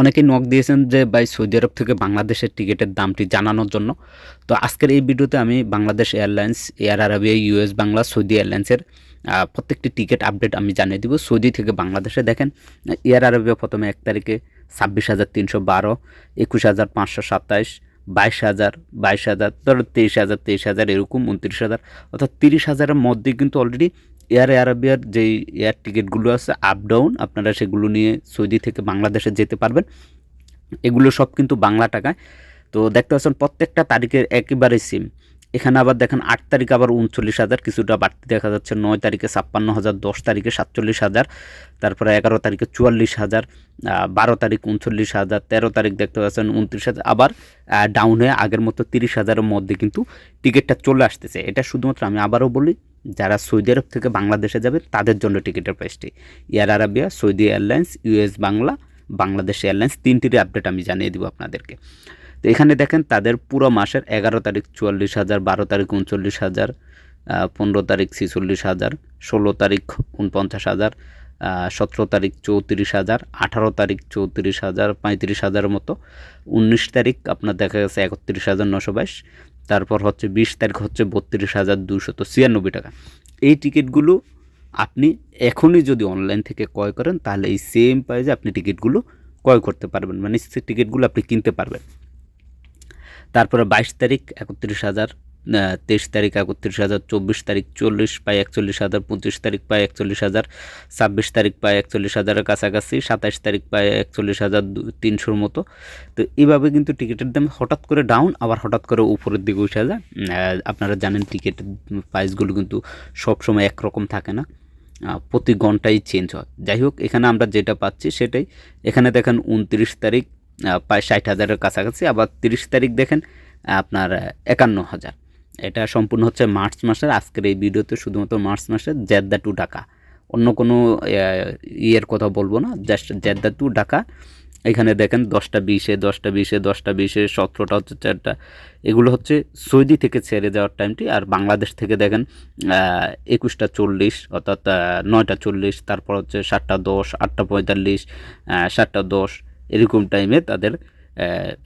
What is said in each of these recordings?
অনেকে নক দিয়েছেন যে, ভাই, সৌদি আরব থেকে বাংলাদেশের টিকিটের দামটি জানানোর জন্য। তো আজকের এই ভিডিওতে আমি Bangladesh airlines, air Arabia US Bangla, Saudi এয়ারলাইন্সের প্রত্যেকটি টিকিট আপডেট আমি জানিয়ে দিব। সৌদি থেকে বাংলাদেশে দেখেন, এয়ার আরবিয়া প্রথমে এক তারিখে ছাব্বিশ হাজার তিনশো বারো, একুশ হাজার পাঁচশো সাতাইশ, বাইশ হাজার বাইশ হাজার, ধরো তেইশ হাজার তেইশ হাজার, এরকম উনত্রিশ হাজার, অর্থাৎ তিরিশ হাজারের মধ্যে কিন্তু অলরেডি এয়ার আরাবিয়ার যেই এয়ার টিকিটগুলো আছে আপ ডাউন আপনারা সেগুলো নিয়ে সৌদি থেকে বাংলাদেশে যেতে পারবেন। এগুলো সব কিন্তু বাংলা টাকায়। তো দেখতে পাচ্ছেন প্রত্যেকটা তারিখের একেবারে সিম এখানে আবার দেখেন আট তারিখ আবার উনচল্লিশ হাজার, কিছুটা বাড়তি দেখা যাচ্ছে। নয় তারিখে ছাপ্পান্ন হাজার, দশ তারিখে সাতচল্লিশ হাজার, তারপরে এগারো তারিখে চুয়াল্লিশ হাজার বারো তারিখ উনচল্লিশ হাজার, তেরো তারিখ দেখতে পাচ্ছেন উনত্রিশ হাজার, আবার ডাউন হয়ে আগের মতো তিরিশ হাজারের মধ্যে কিন্তু টিকিটটা চলে আসতেছে। এটা শুধুমাত্র আমি আবারও বলি যারা সৌদি আরব থেকে বাংলাদেশে যাবে, তাদের জন্য টিকিটের প্রাইসটি। Air Arabia, Saudi airlines US Bangla, Bangladesh airlines, তিনটিরই update আমি জানিয়ে দিব আপনাদেরকে। তো এখানে দেখেন, তাদের পুরো মাসের এগারো তারিখ চুয়াল্লিশ হাজার, বারো তারিখ উনচল্লিশ হাজার পনেরো তারিখ ছিচল্লিশ হাজার, ষোলো তারিখ উনপঞ্চাশ হাজার সতেরো তারিখ চৌত্রিশ হাজার, আঠারো তারিখ চৌত্রিশ হাজার, পঁয়ত্রিশ হাজারের মতো। উনিশ তারিখ আপনার দেখা গেছে একত্রিশ হাজার নশো বাইশ তারপর হচ্ছে বিশ তারিখ হচ্ছে বত্রিশ হাজার দুশত ছিয়ানব্বই টাকা। এই টিকিটগুলো আপনি এখনই যদি অনলাইন থেকে ক্রয় করেন, তাহলে এই সেম প্রাইজে আপনি টিকিটগুলো ক্রয় করতে পারবেন। মানে সে টিকিটগুলো আপনি কিনতে পারবেন। তারপরে বাইশ তারিখ একত্রিশ হাজার তেইশ তারিখ, একত্রিশ হাজার, চব্বিশ তারিখ, চল্লিশ পায় একচল্লিশ হাজার, পঁচিশ তারিখ পায় একচল্লিশ হাজার, ছাব্বিশ তারিখ পায় একচল্লিশ হাজারের কাছাকাছি, সাতাইশ তারিখ পায় একচল্লিশ হাজার তিনশোর মতো। তো এইভাবে কিন্তু টিকিটের দাম হঠাৎ করে ডাউন আবার হঠাৎ করে উপরের দিকে উঠে যায়। আপনারা জানেন টিকিটের প্রাইসগুলো কিন্তু সবসময় একরকম থাকে না। প্রতি ঘন্টাই চেঞ্জ হয়। যাই হোক, এখানে আমরা যেটা পাচ্ছি সেটাই। এখানে দেখেন উনত্রিশ তারিখ প্রায় ষাট হাজারের কাছাকাছি, আবার তিরিশ তারিখ দেখেন আপনার একান্ন হাজার। এটা সম্পূর্ণ হচ্ছে মার্চ মাসের, আজকের এই ভিডিওতে শুধুমাত্র মার্চ মাসের জেদ্দা টু ঢাকা। অন্য কোনো ইয়ের কথা বলব না, জাস্ট জেদ্দা টু ঢাকা। এখানে দেখেন দশটা বিশে দশটা বিশে দশটা বিশে, সতেরোটা হচ্ছে চারটা। এগুলো হচ্ছে সৌদি থেকে ছেড়ে যাওয়ার টাইমটি আর বাংলাদেশ থেকে দেখেন একুশটা চল্লিশ, অর্থাৎ নয়টা চল্লিশ, তারপর হচ্ছে সাতটা দশ, আটটা পঁয়তাল্লিশ সাতটা দশ, এরকম টাইমে তাদের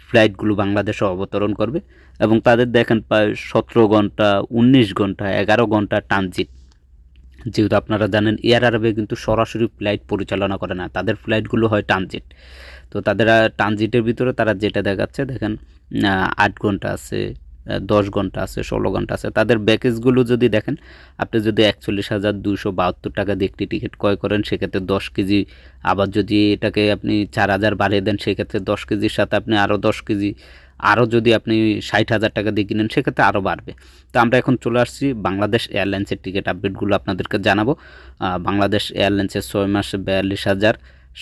ফ্লাইটগুলো বাংলাদেশে অবতরণ করবে এবং তাদের দেখেন প্রায় সতেরো ঘণ্টা, উনিশ ঘণ্টা, এগারো ঘণ্টা ট্রানজিট। যেহেতু আপনারা জানেন এয়ার আরবে কিন্তু সরাসরি ফ্লাইট পরিচালনা করে না, তাদের ফ্লাইটগুলো হয় ট্রানজিট। তো তাদের ট্রানজিটের ভিতরে তারা যেটা দেখাচ্ছে, দেখেন আট ঘণ্টা আছে দশ ঘণ্টা আছে, ষোলো ঘণ্টা আছে। তাদের প্যাকেজগুলো যদি দেখেন, আপনি যদি একচল্লিশ হাজার দুশো বাহাত্তর টাকা দিয়ে একটি টিকিট ক্রয় করেন, সেক্ষেত্রে দশ কেজি, আবার যদি এটাকে আপনি চার হাজার বাড়িয়ে দেন, সেক্ষেত্রে দশ কেজির সাথে আপনি আরও দশ কেজি আরও যদি আপনি ষাট হাজার টাকা দিয়ে কিনেন, সেক্ষেত্রে আরও বাড়বে। তো আমরা এখন চলে আসছি বাংলাদেশ এয়ারলাইন্সের টিকিট আপডেটগুলো আপনাদেরকে জানাব। বাংলাদেশ এয়ারলাইন্সের ছয় মাসে বিয়াল্লিশ হাজার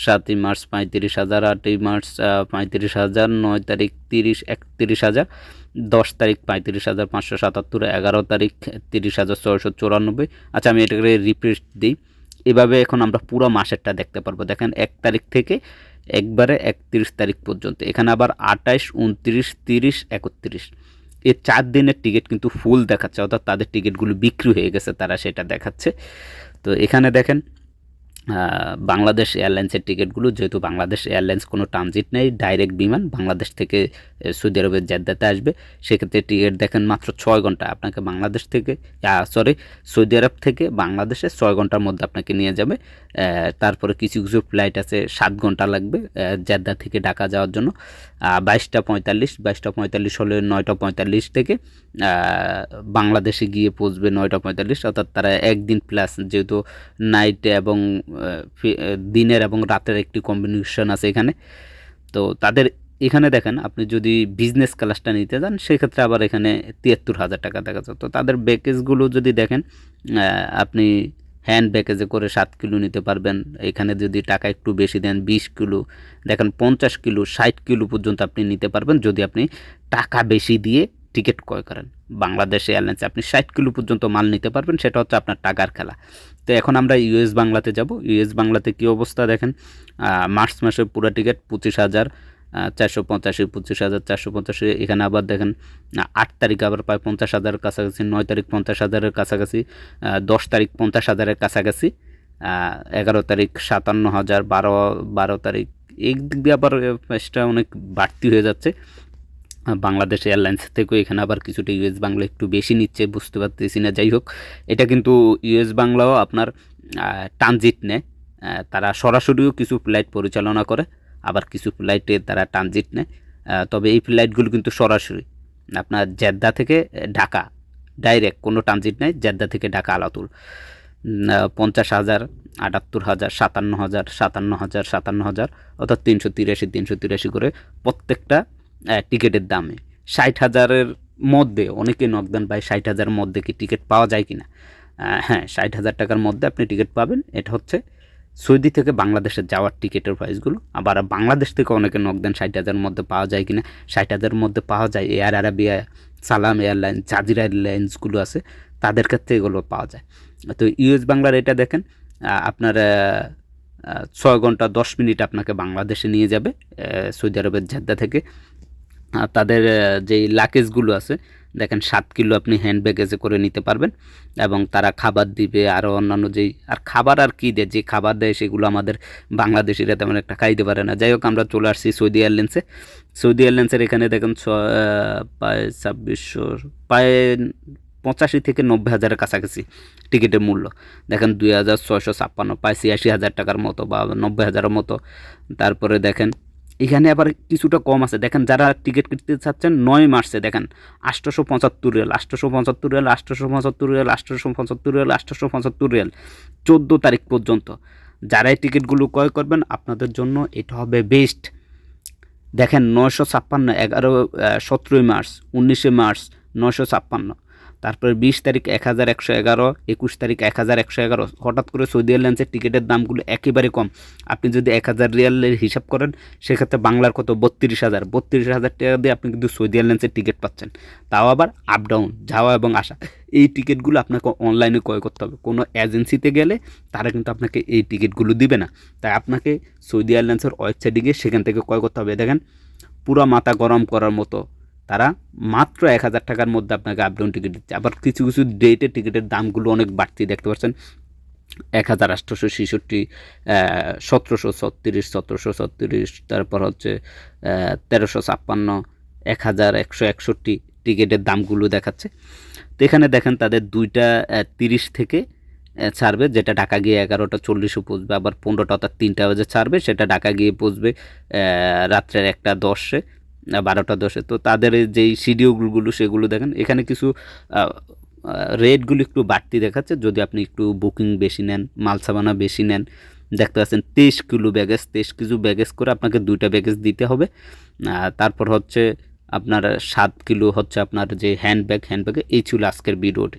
সাতই মার্চ পঁয়ত্রিশ হাজার, আটই মার্চ পঁয়ত্রিশ হাজার, নয় তারিখ তিরিশ, একত্রিশ হাজার, দশ তারিখ পঁয়ত্রিশ হাজার পাঁচশো সাতাত্তর, এগারো তারিখ তিরিশ হাজার ছয়শো চুরানব্বই। আচ্ছা আমি এটাকে রিপিট দিই। এভাবে এখন আমরা পুরো মাসেরটা দেখতে পারব। দেখেন, এক তারিখ থেকে একবারে একত্রিশ তারিখ পর্যন্ত। এখানে আবার আঠাইশ, উনত্রিশ, তিরিশ, একত্রিশ। এই চার দিনের টিকিট কিন্তু ফুল দেখাচ্ছে, অর্থাৎ তাদের টিকিটগুলো বিক্রি হয়ে গেছে, তারা সেটা দেখাচ্ছে। তো এখানে দেখেন বাংলাদেশ এয়ারলাইন্সের টিকিটগুলো, যেহেতু বাংলাদেশ এয়ারলাইন্স কোনো ট্রানজিট নেই, ডাইরেক্ট বিমান বাংলাদেশ থেকে সৌদি আরবের জেদ্দাতে আসবে। সেক্ষেত্রে টিকিট দেখেন মাত্র ছয় ঘণ্টা আপনাকে বাংলাদেশ থেকে সরি সৌদি আরব থেকে বাংলাদেশে ছয় ঘণ্টার মধ্যে আপনাকে নিয়ে যাবে। তারপরে কিছু কিছু ফ্লাইট আছে, সাত ঘণ্টা লাগবে জেদ্দা থেকে ঢাকা যাওয়ার জন্য। বাইশটা পঁয়তাল্লিশ বাইশটা পঁয়তাল্লিশ হলে নয়টা পঁয়তাল্লিশ থেকে বাংলাদেশে গিয়ে পৌঁছবে নয়টা পঁয়তাল্লিশ। অর্থাৎ তারা একদিন প্লাস যেহেতু নাইট এবং দিনের এবং রাতের একটি কম্বিনেশন আছে এখানে। তো তাদের এখানে দেখেন, আপনি যদি বিজনেস ক্লাসটা নিতে যান, সেক্ষেত্রে আবার এখানে তিয়াত্তর হাজার টাকা দেখা যায় তো তাদের ব্যাকেজগুলো যদি দেখেন আপনি হ্যান্ড ব্যাকেজে করে সাত কিলো নিতে পারবেন। এখানে যদি টাকা একটু বেশি দেন বিশ কিলো, দেখেন পঞ্চাশ কিলো, ষাট কিলো পর্যন্ত আপনি নিতে পারবেন যদি আপনি টাকা বেশি দিয়ে টিকিট ক্রয় করেন। বাংলাদেশ এয়ারলাইন্সে আপনি ষাট কিলো পর্যন্ত মাল নিতে পারবেন, সেটা হচ্ছে আপনার টাকার খেলা। তো এখন আমরা ইউএস বাংলাতে যাব। ইউএস বাংলাতে কী অবস্থা দেখেন? মার্চ মাসে পুরো টিকিট পঁচিশ হাজার চারশো পঁচাশি পঁচিশ হাজার, চারশো পঁচাশি এখানে আবার দেখেন আট তারিখ আবার প্রায় পঞ্চাশ হাজারের কাছাকাছি, নয় তারিখ পঞ্চাশ হাজারের কাছাকাছি দশ তারিখ পঞ্চাশ হাজারের কাছাকাছি এগারো তারিখ সাতান্ন হাজার, বারো বারো তারিখ, এই দিক দিয়ে আবার প্রাইসটা অনেক বাড়তি হয়ে যাচ্ছে। বাংলাদেশ এয়ারলাইন্স থেকেও এখানে আবার কিছুটা ইউএস বাংলা একটু বেশি নিচ্ছে, বুঝতে পারতেছি না, যাই হোক। এটা কিন্তু ইউএস বাংলাও আপনার ট্রানজিট নেয় তারা সরাসরিও কিছু ফ্লাইট পরিচালনা করে। আবার কিছু ফ্লাইটে তারা ট্রানজিট নেয়। তবে এই ফ্লাইটগুলো কিন্তু সরাসরি আপনার জেদ্দা থেকে ঢাকা ডাইরেক্ট কোনো ট্রানজিট নেই জেদ্দা থেকে ঢাকা আলাতুল। পঞ্চাশ হাজার, আটাত্তর হাজার, সাতান্ন হাজার সাতান্ন হাজার সাতান্ন হাজার, অর্থাৎ তিনশো তিরাশি তিনশো তিরাশি করে প্রত্যেকটা টিকিটের দামে। ষাট হাজারের মধ্যে, অনেকে নক দেন ভাই ষাট হাজারের মধ্যে কি টিকিট পাওয়া যায় কি না হ্যাঁ ষাট হাজার টাকার মধ্যে আপনি টিকিট পাবেন। এটা হচ্ছে সৌদি থেকে বাংলাদেশে যাওয়ার টিকিটের প্রাইসগুলো আবার বাংলাদেশ থেকে অনেকে নক দেন ষাট হাজারের মধ্যে পাওয়া যায় কিনা। ষাট হাজারের মধ্যে পাওয়া যায় Air Arabia Salam Airlines Jazeera এয়ারলাইন্সগুলো আছে, তাদের ক্ষেত্রে এগুলো পাওয়া যায়। তো ইউএস বাংলার এটা দেখেন আপনার ছয় ঘণ্টা দশ মিনিট আপনাকে বাংলাদেশে নিয়ে যাবে সৌদি আরবের জেদ্দা থেকে। তাদের যেই লাকেজগুলো আছে দেখেন সাত কিলো আপনি হ্যান্ড ব্যাগেজে করে নিতে পারবেন, এবং তারা খাবার দিবে আরও অন্যান্য যেই, আর খাবার আর কী দেয়, যে খাবার দেয় সেগুলো আমাদের বাংলাদেশিরা তেমন একটা খাইতে পারে না। যাই হোক, আমরা চলে আসছি সৌদি এয়ারলাইন্সে। সৌদি এয়ারলাইন্সের এখানে দেখেন ছ প্রায় ছাব্বিশশো প্রায় পঁচাশি থেকে নব্বই হাজারের কাছাকাছি টিকিটের মূল্য। দেখেন দুই হাজার ছয়শো ছাপ্পান্ন প্রায় ছিয়াশি হাজার টাকার মতো বা নব্বই হাজারের মতো। তারপরে দেখেন এখানে আবার কিছুটা কম আছে। দেখেন, যারা টিকিট কিনতে চাচ্ছেন, নয় মার্চে দেখেন আটশোশো পঁচাত্তর রিয়াল আটশোশো পঁচাত্তর রিয়াল আটশোশো পঁচাত্তর রিয়াল আটশোশো পঁচাত্তর রিয়াল আটশোশো পঁচাত্তর রিয়াল, চোদ্দ তারিখ পর্যন্ত। যারাই টিকিটগুলো ক্রয় করবেন, আপনাদের জন্য এটা হবে বেস্ট দেখেন, নয়শো ছাপ্পান্ন, এগারো সতেরোই মার্চ, উনিশে মার্চ, নয়শো ছাপ্পান্ন। তারপরে বিশ তারিখ এক হাজার একশো এগারো, একুশ তারিখ এক হাজার একশো এগারো। হঠাৎ করে সৌদি এয়ারলাইন্সের টিকিটের দামগুলো একেবারে কম। আপনি যদি এক হাজার রিয়ালের হিসাব করেন, সেক্ষেত্রে বাংলার কত? বত্রিশ হাজার। বত্রিশ হাজার টাকা দিয়ে আপনি কিন্তু সৌদি এয়ারলাইন্সের টিকিট পাচ্ছেন। তাও আবার আপ ডাউন যাওয়া এবং আসা। এই টিকিটগুলো আপনাকে অনলাইনে ক্রয় করতে হবে। কোনো এজেন্সিতে গেলে তারা কিন্তু আপনাকে এই টিকিটগুলো দিবে না। তাই আপনাকে সৌদি এয়ারলাইন্সের ওয়েবসাইটে গিয়ে সেখান থেকে ক্রয় করতে হবে। দেখেন, পুরো মাথা গরম করার মতো তারা মাত্র এক হাজার টাকার মধ্যে আপনাকে আপডাউন টিকিট দিচ্ছে। আবার কিছু কিছু ডেটে টিকিটের দামগুলো অনেক বাড়তি, দেখতে পাচ্ছেন? এক হাজার আটশোশো ছেষট্টি সতেরোশো ছত্রিশ সতেরোশো ছত্রিশ, তারপর হচ্ছে তেরোশো ছাপ্পান্ন, এক হাজার একশো একষট্টি টিকিটের দামগুলো দেখাচ্ছে। তো এখানে দেখেন তাদের দুইটা তিরিশ থেকে ছাড়বে, যেটা ঢাকা গিয়ে এগারোটা চল্লিশে পৌঁছবে, আবার পনেরোটা অর্থাৎ তিনটা বাজে ছাড়বে, সেটা ঢাকা গিয়ে পৌঁছবে রাত্রের একটা দশে। বারোটা দশে। তো তাদের যেই শিডিউলগুলো সেগুলো দেখেন, এখানে কিছু রেটগুলো একটু বাড়তি দেখাচ্ছে। যদি আপনি একটু বুকিং বেশি নেন, মাল সাবানা বেশি নেন, দেখতে পাচ্ছেন তেইশ কিলো ব্যাগেজ, তেইশ কিলো ব্যাগেজ করে আপনাকে দুইটা ব্যাগেজ দিতে হবে। তারপর হচ্ছে আপনার সাত কিলো হচ্ছে আপনার যে হ্যান্ড ব্যাগ হ্যান্ড ব্যাগে এই ছিল আজকের ভিডিওটি